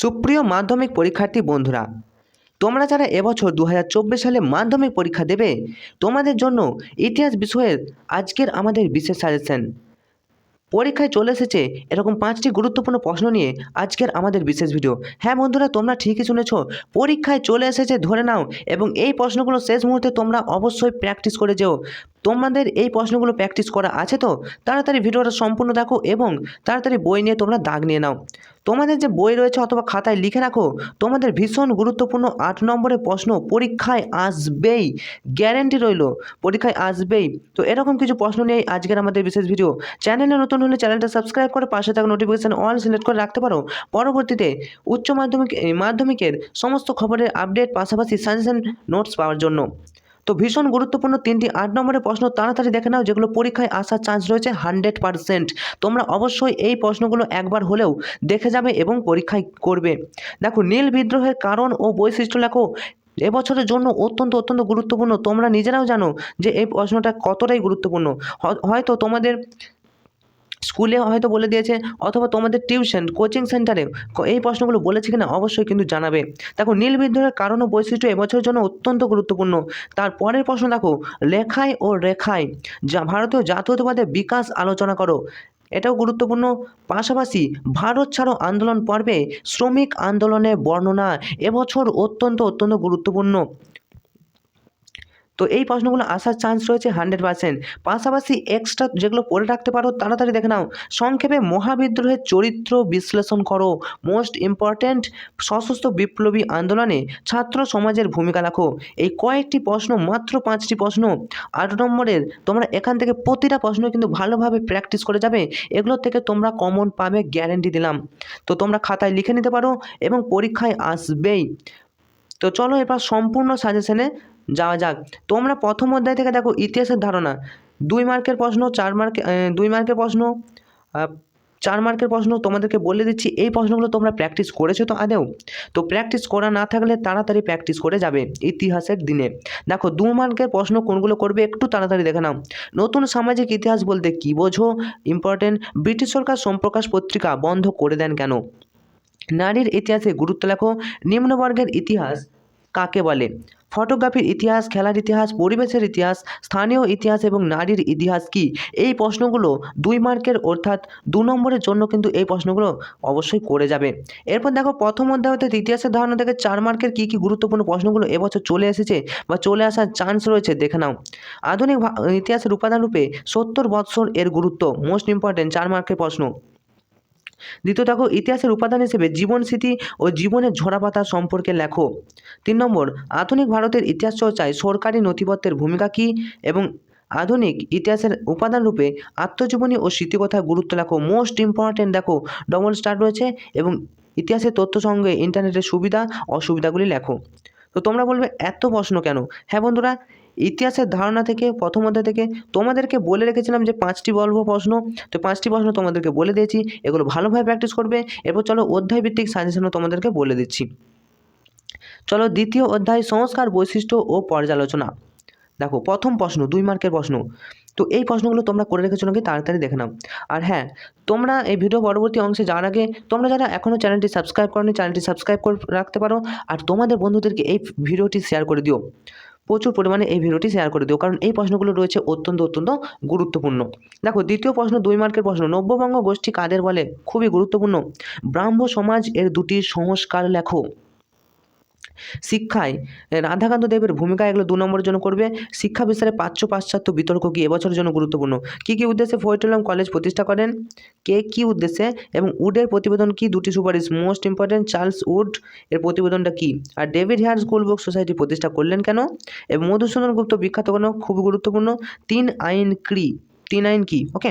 সুপ্রিয় মাধ্যমিক পরীক্ষার্থী বন্ধুরা, তোমরা যারা এবছর দু হাজার চব্বিশ সালে মাধ্যমিক পরীক্ষা দেবে, তোমাদের জন্য ইতিহাস বিষয়ের আজকের আমাদের বিশেষ সাজেশন পরীক্ষায় চলে এসেছে এরকম পাঁচটি গুরুত্বপূর্ণ প্রশ্ন নিয়ে আজকের আমাদের বিশেষ ভিডিও হ্যাঁ বন্ধুরা, তোমরা ঠিকই শুনেছ, পরীক্ষায় চলে এসেছে ধরে নাও এবং এই প্রশ্নগুলো শেষ মুহূর্তে তোমরা অবশ্যই প্র্যাকটিস করে যেও। তোমাদের এই প্রশ্নগুলো প্র্যাকটিস করা আছে তো? তাড়াতাড়ি ভিডিওটা সম্পূর্ণ দেখো এবং তাড়াতাড়ি বই নিয়ে তোমরা দাগ নিয়ে নাও। তোমাদের যে বই রয়েছে অথবা খাতায় লিখে রাখো, তোমাদের ভীষণ গুরুত্বপূর্ণ আট নম্বরের প্রশ্ন, পরীক্ষায় আসবেই গ্যারেন্টি রইল, পরীক্ষায় আসবেই। তো এরকম কিছু প্রশ্ন নিয়ে আজকের আমাদের বিশেষ ভিডিও চ্যানেলে নতুন হলে চ্যানেলটা সাবস্ক্রাইব করে পাশে থাকা নোটিফিকেশান অল সিলেক্ট করে রাখতে পারো। পরবর্তীতে উচ্চ মাধ্যমিক, মাধ্যমিকের সমস্ত খবরের আপডেট পাশাপাশি সাজেশন নোটস পাওয়ার জন্য। তো ভীষণ গুরুত্বপূর্ণ তিনটি আট নম্বরের প্রশ্ন তাড়াতাড়ি দেখে নাও, যেগুলো পরীক্ষায় আসার চান্স রয়েছে হান্ড্রেড পারসেন্ট তোমরা অবশ্যই এই প্রশ্নগুলো একবার হলেও দেখে যাবে এবং পরীক্ষায় করবে। দেখো, নীল বিদ্রোহের কারণ ও বৈশিষ্ট্য লেখো। এবছরের জন্য অত্যন্ত অত্যন্ত গুরুত্বপূর্ণ। তোমরা নিজেরাও জানো যে এই প্রশ্নটা কতটাই গুরুত্বপূর্ণ। হয়তো তোমাদের স্কুলে হয়তো বলে দিয়েছে, অথবা তোমাদের টিউশন, কোচিং সেন্টারে এই প্রশ্নগুলো বলেছে কিনা অবশ্যই কিন্তু জানাবে। দেখো, নীল বিদ্রোহের কারণ ও বৈশিষ্ট্য এবছরের জন্য অত্যন্ত গুরুত্বপূর্ণ। তার পরের প্রশ্ন দেখো লেখায় ও রেখায় যা ভারতীয় জাতীয়তাবাদের বিকাশ আলোচনা করো। এটাও গুরুত্বপূর্ণ। পাশাপাশি ভারত ছাড়ো আন্দোলন পর্বে শ্রমিক আন্দোলনের বর্ণনা এবছর অত্যন্ত অত্যন্ত গুরুত্বপূর্ণ। তো এই প্রশ্নগুলো আসার চান্স রয়েছে হান্ড্রেড পার্সেন্ট পাশাপাশি এক্সট্রা যেগুলো পড়ে রাখতে পারো, তাড়াতাড়ি দেখে নাও। সংক্ষেপে মহাবিদ্রোহের চরিত্র বিশ্লেষণ করো। মোস্ট ইম্পর্ট্যান্ট সশস্ত্র বিপ্লবী আন্দোলনে ছাত্র সমাজের ভূমিকা রাখো। এই কয়েকটি প্রশ্ন, মাত্র পাঁচটি প্রশ্ন, আট নম্বরের তোমরা এখান থেকে প্রতিটা প্রশ্ন কিন্তু ভালোভাবে প্র্যাকটিস করে যাবে। এগুলোর থেকে তোমরা কমন পাবে গ্যারেন্টি দিলাম। তো তোমরা খাতায় লিখে নিতে পারো এবং পরীক্ষায় আসবেই। তো চলো এবার সম্পূর্ণ সাজেশনে যাওয়া যাক। তোমরা প্রথম অধ্যায় থেকে দেখো, ইতিহাসের ধারণা। দুই মার্কের প্রশ্ন, চার মার্কে দুই মার্কের প্রশ্ন চার মার্কের প্রশ্ন তোমাদেরকে বলে দিচ্ছি। এই প্রশ্নগুলো তোমরা প্র্যাকটিস করেছ তো আদেও তো প্র্যাকটিস করা না থাকলে তাড়াতাড়ি প্র্যাকটিস করে যাবে ইতিহাসের দিনে। দেখো, দু মার্কের প্রশ্ন কোনগুলো করবে একটু তাড়াতাড়ি দেখে নাও। নতুন সামাজিক ইতিহাস বলতে কী বোঝো? ইম্পর্টেন্ট ব্রিটিশ সরকার সম্প্রকাশ পত্রিকা বন্ধ করে দেন কেন? নারীর ইতিহাসে গুরুত্ব লেখো। নিম্নবর্গের ইতিহাস কাকে বলে? ফটোগ্রাফির ইতিহাস, খেলার ইতিহাস, পরিবেশের ইতিহাস, স্থানীয় ইতিহাস এবং নারীর ইতিহাস কি? এই প্রশ্নগুলো দুই মার্কের অর্থাৎ দু নম্বরের জন্য কিন্তু এই প্রশ্নগুলো অবশ্যই করে যাবে। এরপর দেখো, প্রথম অধ্যায় হতে ইতিহাসের ধারণা থেকে চার মার্কের কী কী গুরুত্বপূর্ণ প্রশ্নগুলো এবছর চলে এসেছে বা চলে আসার চান্স রয়েছে দেখে নাও। আধুনিক ইতিহাসের উপাদান রূপে সত্তর বৎসর এর গুরুত্ব মোস্ট ইম্পর্টেন্ট চার মার্কের প্রশ্ন। দ্বিতীয় দেখো, ইতিহাসের উপাদান হিসেবে জীবন স্মৃতি ও জীবনের ঝরাপাতা সম্পর্কে লেখো। তিন নম্বর, আধুনিক ভারতের ইতিহাস চর্চায় সরকারি নথিপত্রের ভূমিকা কী? এবং আধুনিক ইতিহাসের উপাদান রূপে আত্মজীবনী ও স্মৃতিকথার গুরুত্ব লেখো। মোস্ট ইম্পর্টেন্ট দেখো ডবল স্টার রয়েছে এবং ইতিহাসের তথ্য সঙ্গে ইন্টারনেটের সুবিধা, অসুবিধাগুলি লেখো। তো তোমরা বলবে, এত প্রশ্ন কেন? হ্যাঁ বন্ধুরা ইতিহাসের ধারণা থেকে, প্রথম অধ্যায় থেকে তোমাদেরকে বলে রেখেছিলাম যে পাঁচটি বলব প্রশ্ন। তো পাঁচটি প্রশ্ন তোমাদেরকে বলে দিয়েছি, এগুলো ভালোভাবে প্র্যাকটিস করবে। এরপর চলো অধ্যায় ভিত্তিক সাজেশনও তোমাদেরকে বলে দিচ্ছি। চলো দ্বিতীয় অধ্যায়, সংস্কার বৈশিষ্ট্য ও পর্যালোচনা। দেখো, প্রথম প্রশ্ন, দুই মার্কের প্রশ্ন। তো এই প্রশ্নগুলো তোমরা করে রেখেছো নাকি তাড়াতাড়ি দেখে নাও। আর হ্যাঁ তোমরা এই ভিডিও পরবর্তী অংশে যাওয়ার আগে তোমরা যারা এখনও চ্যানেলটি সাবস্ক্রাইব করনি চ্যানেলটি সাবস্ক্রাইব করে রাখতে পারো। আর তোমাদের বন্ধুদেরকে এই ভিডিওটি শেয়ার করে দিও। প্রচুর পরিমাণে এই ভিডিওটি শেয়ার করে দিও। কারণ এই প্রশ্নগুলো রয়েছে অত্যন্ত অত্যন্ত গুরুত্বপূর্ণ। দেখো, দ্বিতীয় প্রশ্ন, দুই মার্কের প্রশ্ন। নব্যবঙ্গ গোষ্ঠী কাদের বলে? খুবই গুরুত্বপূর্ণ। ব্রাহ্ম সমাজ এর দুটি সংস্কার লেখো। শিক্ষায়। রাধাকান্ত দেবের ভূমিকা এগুলো দু নম্বরের জন্য করবে। শিক্ষা বিস্তারে প্রাচ্য পাশ্চাত্য বিতর্ক কি এবছরের জন্য গুরুত্বপূর্ণ? কী কী উদ্দেশ্যে ফয়টুলাম কলেজ প্রতিষ্ঠা করেন? কে কী উদ্দেশ্যে? এবং উডের প্রতিবেদন কি দুটি সুপারিশ মোস্ট ইম্পর্টেন্ট? চার্লস উড এর প্রতিবেদনটা কি? আর David Hare school book society প্রতিষ্ঠা করলেন কেন? এবং মধুসূদন গুপ্ত বিখ্যাত কেন খুবই গুরুত্বপূর্ণ? তিন আইন ক্রি, তিন আইন কি? ওকে।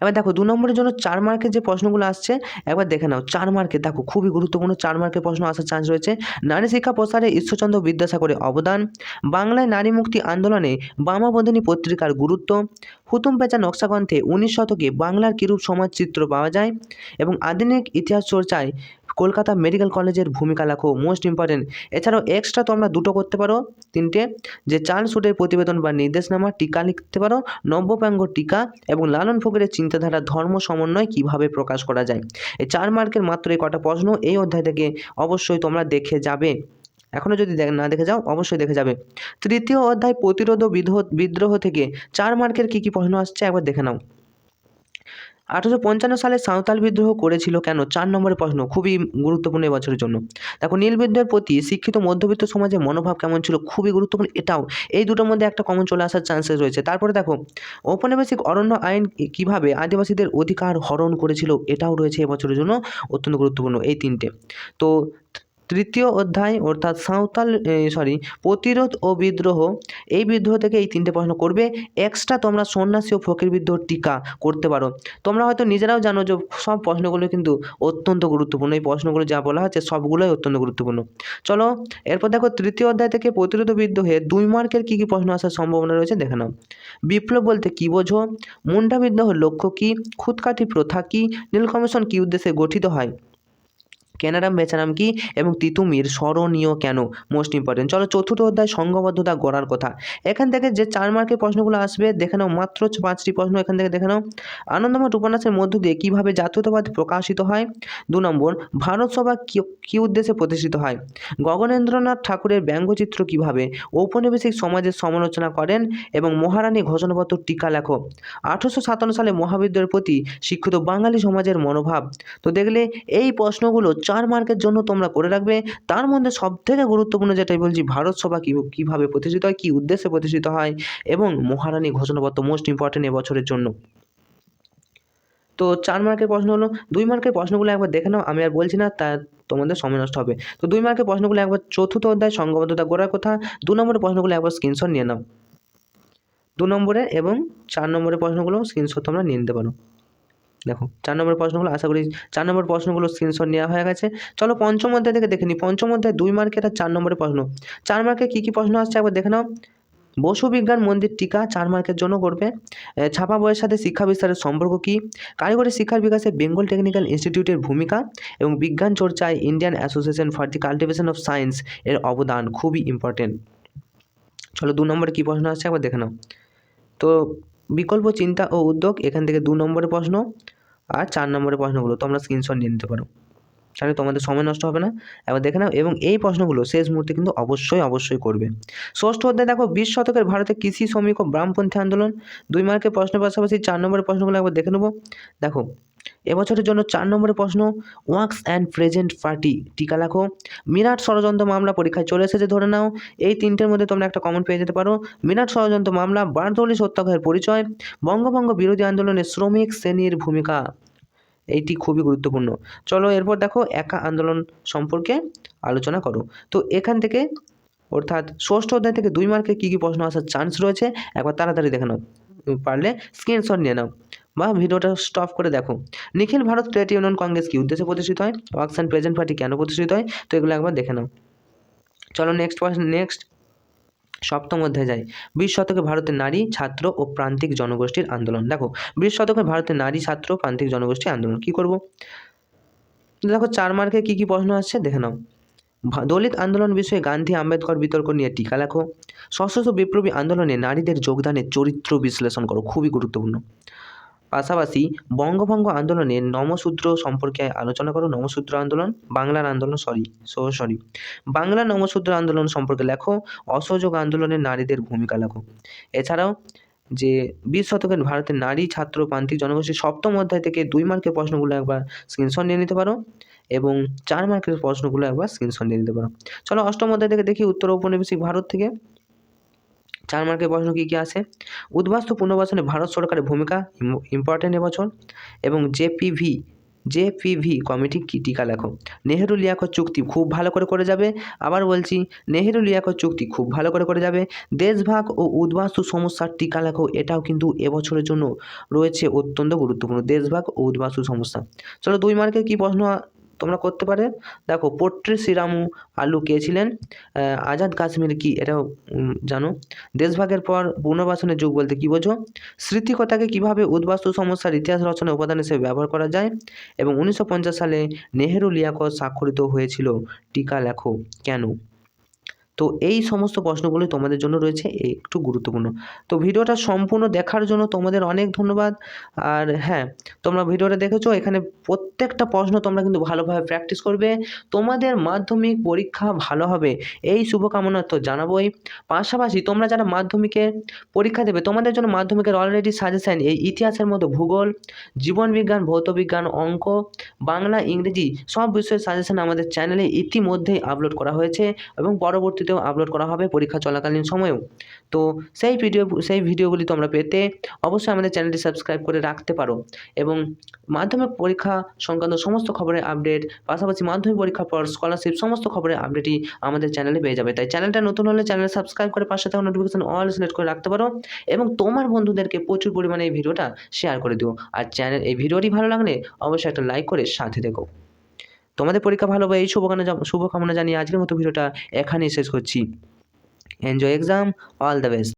এবার দেখো দু নম্বরের জন্য চার মার্কের যে প্রশ্নগুলো আসছে, একবার দেখে নাও, চার মার্কের দেখো খুবই গুরুত্বপূর্ণ চার মার্কের প্রশ্ন আসার চান্স রয়েছে। নারী শিক্ষা প্রসারে ঈশ্বরচন্দ্র বিদ্যাসাগরের অবদান। বাংলায় নারী মুক্তি আন্দোলনে বামাবদিনী পত্রিকার গুরুত্ব। হুতুম পেঁচা নকশাগ্রন্থে উনিশ শতকে বাংলার কিরূপ সমাজ চিত্র পাওয়া যায়? এবং আধুনিক ইতিহাস চর্চায় কলকাতা মেডিকেল কলেজের ভূমিকা লেখো মোস্ট ইম্পর্টেন্ট এছাড়াও এক্সট্রা তোমরা দুটো করতে পারো, তিনটে। যে চার্লস উডের প্রতিবেদন বা নির্দেশনামা টিকা লিখতে পারো নব্যব্যঙ্গ টিকা এবং লালন ফকিরের চিন্তাধারা ধর্ম সমন্বয় কীভাবে প্রকাশ করা যায়। এই চার মার্কের মাত্র এই কটা প্রশ্ন, এই অধ্যায় থেকে অবশ্যই তোমরা দেখে যাবে। এখনও যদি না দেখে যাও, অবশ্যই দেখে যাবে। তৃতীয় অধ্যায় প্রতিরোধ বিদ্রোহ থেকে চার মার্কের কী কী প্রশ্ন আসছে একবার দেখে নাও। আঠেরোশো পঞ্চান্ন সালে সাঁওতাল বিদ্রোহ করেছিল কেন? চার নম্বরের প্রশ্ন, খুবই গুরুত্বপূর্ণ এবছরের জন্য। দেখো, নীল বিদ্রোহের প্রতি শিক্ষিত মধ্যবিত্ত সমাজের মনোভাব কেমন ছিল? খুবই গুরুত্বপূর্ণ। এটাও, এই দুটোর মধ্যে একটা কমন চলে আসার চান্সেস রয়েছে। তারপরে দেখো, ঔপনিবেশিক অরণ্য আইন কীভাবে আদিবাসীদের অধিকার হরণ করেছিল? এটাও রয়েছে এবছরের জন্য অত্যন্ত গুরুত্বপূর্ণ, এই তিনটে। তো তৃতীয় অধ্যায় অর্থাৎ সাঁওতাল সরি প্রতিরোধ ও বিদ্রোহ, এই বিদ্রোহ থেকে এই তিনটে প্রশ্ন করবে। এক্সট্রা তোমরা সন্ন্যাসী ও ফকির বিদ্রোহ টিকা করতে পারো। তোমরা হয়তো নিজেরাও জানো যে সব প্রশ্নগুলো কিন্তু অত্যন্ত গুরুত্বপূর্ণ। এই প্রশ্নগুলো যা বলা হচ্ছে সবগুলোই অত্যন্ত গুরুত্বপূর্ণ। চলো, এরপর দেখো তৃতীয় অধ্যায় থেকে প্রতিরোধ বিদ্রোহে দুই মার্কের কী কী প্রশ্ন আসার সম্ভাবনা রয়েছে দেখে নাও। বিপ্লব বলতে কী বোঝো? মুন্ডা বিদ্রোহের লক্ষ্য কী? খুদকাঠি প্রথা কী? নীল কমিশন কী উদ্দেশ্যে গঠিত হয়? কেনারাম বেচারাম কি এবং তিতুমির স্মরণীয় কেন? মোস্ট ইম্পর্টেন্ট চলো চতুর্থ অধ্যায়, সংঘবদ্ধতা গড়ার কথা। এখান থেকে যে চার মার্কের প্রশ্নগুলো আসবে, দেখে নাও মাত্র পাঁচটি প্রশ্ন এখান থেকে দেখে নাও। আনন্দমঠ উপন্যাসের মধ্য দিয়ে কীভাবে জাতীয়তাবাদ প্রকাশিত হয়? দু নম্বর, ভারত সভা কি- উদ্দেশ্যে প্রতিষ্ঠিত হয়? গগনেন্দ্রনাথ ঠাকুরের ব্যঙ্গচিত্র কীভাবে? ঔপনিবেশিক সমাজের সমালোচনা করেন এবং মহারানী ঘোষণাপত্র টিকা লেখো। আঠারোশো সাতান্ন সালে মহাবিদ্যালয়ের প্রতি শিক্ষিত বাঙালি সমাজের মনোভাব। তো দেখলে এই প্রশ্নগুলো চার মার্কের জন্য তোমরা করে রাখবে। তার মধ্যে সবথেকে গুরুত্বপূর্ণ যেটাই বলছি, ভারত সভা কী, কীভাবে প্রতিষ্ঠিত হয়, কী উদ্দেশ্যে প্রতিষ্ঠিত হয় এবং মহারানী ঘোষণাপত্র মোস্ট ইম্পর্টেন্ট এবছরের জন্য। তো চার মার্কের প্রশ্ন হলো, দুই মার্কের প্রশ্নগুলো একবার দেখে নাও, আমি আর বলছি না তা তোমাদের সময় নষ্ট হবে। তো দুই মার্কের প্রশ্নগুলো একবার চতুর্থ অধ্যায় সংঘবদ্ধতা গড়ার কথা, দু নম্বরের প্রশ্নগুলো একবার স্ক্রিনশট নিয়ে নাও। দু নম্বরের এবং চার নম্বরের প্রশ্নগুলো স্ক্রিনশট তোমরা নিয়ে নিতে পারো। দেখো, চার নম্বরের প্রশ্নগুলো আশা করি চার নম্বর প্রশ্নগুলো স্ক্রিনশট নেওয়া হয়ে গেছে। চলো পঞ্চম অধ্যায় থেকে দেখে নিই। পঞ্চম অধ্যায় দুই মার্কের আর চার নম্বরের প্রশ্ন। চার মার্কে কী কী প্রশ্ন আসছে একবার দেখে নাও। বসু বিজ্ঞান মন্দির টিকা চার মার্কের জন্য করবে। ছাপা বইয়ের সাথে শিক্ষা বিস্তারের সম্পর্ক কী? কারিগরি শিক্ষার বিকাশে বেঙ্গল টেকনিক্যাল ইনস্টিটিউটের ভূমিকা এবং বিজ্ঞান চর্চায় Indian association for the cultivation of science এর অবদান খুবই ইম্পর্টেন্ট চলো দু নম্বরে কী প্রশ্ন আসছে একবার দেখে নাও। তো বিকল্প চিন্তা ও উদ্যোগ, এখান থেকে দু নম্বরের প্রশ্ন আর চার নম্বরের প্রশ্নগুলো, তোমরা স্ক্রিনশট নিয়ে নিতে পারো। তাহলে তোমাদের সময় নষ্ট হবে না। এবার দেখে নাও, এবং এই প্রশ্নগুলো শেষ মুহূর্তে কিন্তু অবশ্যই অবশ্যই করবে। ষষ্ঠ অধ্যায়, দেখো, বিশ শতকের ভারতে কৃষি, শ্রমিক ও বামপন্থী আন্দোলন। দুই মার্কের প্রশ্নের পাশাপাশি চার নম্বরের প্রশ্নগুলো একবার দেখে নেব। দেখো এবছরের জন্য চার নম্বরের প্রশ্ন, ওয়াক্স অ্যান্ড প্রেজেন্ট পার্টি, টিকা লাখো। মিরাট ষড়যন্ত্র মামলা পরীক্ষায় চলে এসেছে, ধরে নাও। এই তিনটের মধ্যে তোমরা একটা কমন পেয়ে যেতে পারো। মিরাট ষড়যন্ত্র মামলা বারদৌলি সত্যাগ্রহের পরিচয়, বঙ্গভঙ্গ বিরোধী আন্দোলনে শ্রমিক শ্রেণির ভূমিকা। এইটি খুবই গুরুত্বপূর্ণ। চলো এরপর দেখো একা আন্দোলন সম্পর্কে আলোচনা করো। তো এখান থেকে, অর্থাৎ ষষ্ঠ অধ্যায় থেকে দুই মার্কে কী কী প্রশ্ন আসার চান্স রয়েছে, একবার তাড়াতাড়ি দেখে নাও। পারলে স্ক্রিনশট নিয়ে নাও। বা ভিডিওটা স্টপ করে দেখো। Nikhil Bharat trade union congress কি উদ্দেশ্যে প্রতিষ্ঠিত হয়? ওয়ার্কস অ্যান্ড প্রেজেন্ট পার্টি কেন প্রতিষ্ঠিত হয়? তো এগুলো একবার দেখে নাও। চলো নেক্সট নেক্সট সপ্তম অধ্যায়ে যায় বিশ শতকে ভারতের নারী, ছাত্র ও প্রান্তিক জনগোষ্ঠীর আন্দোলন। দেখো, বিশ শতকে ভারতের নারী, ছাত্র প্রান্তিক জনগোষ্ঠীর আন্দোলন। কী করব? দেখো, চার মার্কে কী কী প্রশ্ন আসছে? দেখে নাও। দলিত আন্দোলন বিষয়ে গান্ধী আম্বেদকর বিতর্ক নিয়ে টিকা লেখো। সশস্ত্র বিপ্লবী আন্দোলনে নারীদের যোগদানের চরিত্র বিশ্লেষণ করো। খুবই গুরুত্বপূর্ণ। পাশাপাশি বঙ্গভঙ্গ আন্দোলনের নমসূত্র সম্পর্কে আলোচনা করো, নমসূত্র আন্দোলন, বাংলার আন্দোলন sorry so sorry Bangla Namasudra আন্দোলন সম্পর্কে লেখো, অসহযোগ আন্দোলনে নারীদের ভূমিকা লেখো। এছাড়াও যে বিশ শতকের ভারতের নারী ছাত্র প্রান্তিক জনগোষ্ঠী সপ্তম অধ্যায় থেকে দুই মার্কের প্রশ্নগুলো একবার স্ক্রিনশট নিয়ে নিতে পারো এবং চার মার্কের প্রশ্নগুলো একবার স্ক্রিনশট নিয়ে নিতে পারো। চলো অষ্টম অধ্যায় থেকে দেখি উত্তর ঔপনিবেশিক ভারত থেকে। চার মার্কের প্রশ্ন কী কী আছে? উদ্বাস্তু পুনর্বাসনে ভারত সরকারের ভূমিকা ইম্পর্টেন্ট এবছর এবং জেপিভি জেপিভি কমিটি কি টিকা লেখো? নেহেরু লিয়াকত চুক্তি খুব ভালো করে করে যাবে। আবার বলছি, নেহেরু লিয়াকত চুক্তি খুব ভালো করে করে যাবে। দেশভাগ ও উদ্বাস্তু সমস্যার টিকা লেখো, এটাও কিন্তু এবছরের জন্য রয়েছে অত্যন্ত গুরুত্বপূর্ণ। দেশভাগ ও উদ্বাস্তু সমস্যা। চলো দুই মার্কের কী প্রশ্ন তোমরা করতে পারে। দেখো, পোট্রি শ্রীরামু আলু কে ছিলেন আজাদ কাশ্মীর কি? এটাও জানো। দেশভাগের পর পুনর্বাসনের যুগ বলতে কী বোঝো? স্মৃতিকতাকে কীভাবে উদ্বাস্তু সমস্যার ইতিহাস রচনা উপাদান হিসেবে ব্যবহার করা যায়? এবং উনিশশো পঞ্চাশ সালে নেহেরু লিয়াকত স্বাক্ষরিত হয়েছিল। টিকা লেখো। কেন? তো এই সমস্ত প্রশ্নগুলি তোমাদের জন্য রয়েছে একটু গুরুত্বপূর্ণ। তো ভিডিওটা সম্পূর্ণ দেখার জন্য তোমাদের অনেক ধন্যবাদ। আর হ্যাঁ তোমরা ভিডিওটা দেখেছ, এখানে প্রত্যেকটা প্রশ্ন তোমরা কিন্তু ভালোভাবে প্র্যাকটিস করবে। তোমাদের মাধ্যমিক পরীক্ষা ভালো হবে, এই শুভকামনা তো জানাবোই। পাশাপাশি তোমরা যারা মাধ্যমিকে পরীক্ষা দেবে, তোমাদের জন্য মাধ্যমিকের অলরেডি সাজেশান এই ইতিহাসের মতো ভূগোল জীবনবিজ্ঞান ভৌতবিজ্ঞান অঙ্ক, বাংলা, ইংরেজি সব বিষয়ের সাজেশান আমাদের চ্যানেলে ইতিমধ্যেই আপলোড করা হয়েছে। এবং পরবর্তীতেও আপলোড করা হবে পরীক্ষা চলাকালীন সময়েও। তো সেই ভিডিও সেই ভিডিওগুলি তোমরা পেতে অবশ্যই আমাদের চ্যানেলটি সাবস্ক্রাইব করে রাখতে পারো এবং মাধ্যমিক পরীক্ষা সংক্রান্ত সমস্ত খবরের আপডেট পাশাপাশি মাধ্যমিক পরীক্ষার পর স্কলারশিপ সমস্ত খবরের আপডেটই আমাদের চ্যানেলে পেয়ে যাবে। তাই চ্যানেলটা নতুন হলে চ্যানেল সাবস্ক্রাইব করে পাশে থাকা নোটিফিকেশন অল সিলেক্ট করে রাখতে পারো এবং তোমার বন্ধুদেরকে প্রচুর পরিমাণে এই ভিডিওটা শেয়ার করে দিও। আর চ্যানেল এই ভিডিওটি ভালো লাগলে অবশ্যই একটা লাইক করে সাথে দেখো তোমাদের পরীক্ষা ভালো হবে এই শুভকামনা শুভকামনা জানিয়ে আজকের মতো ভিডিওটা এখানেই শেষ করছি। Enjoy exam all the best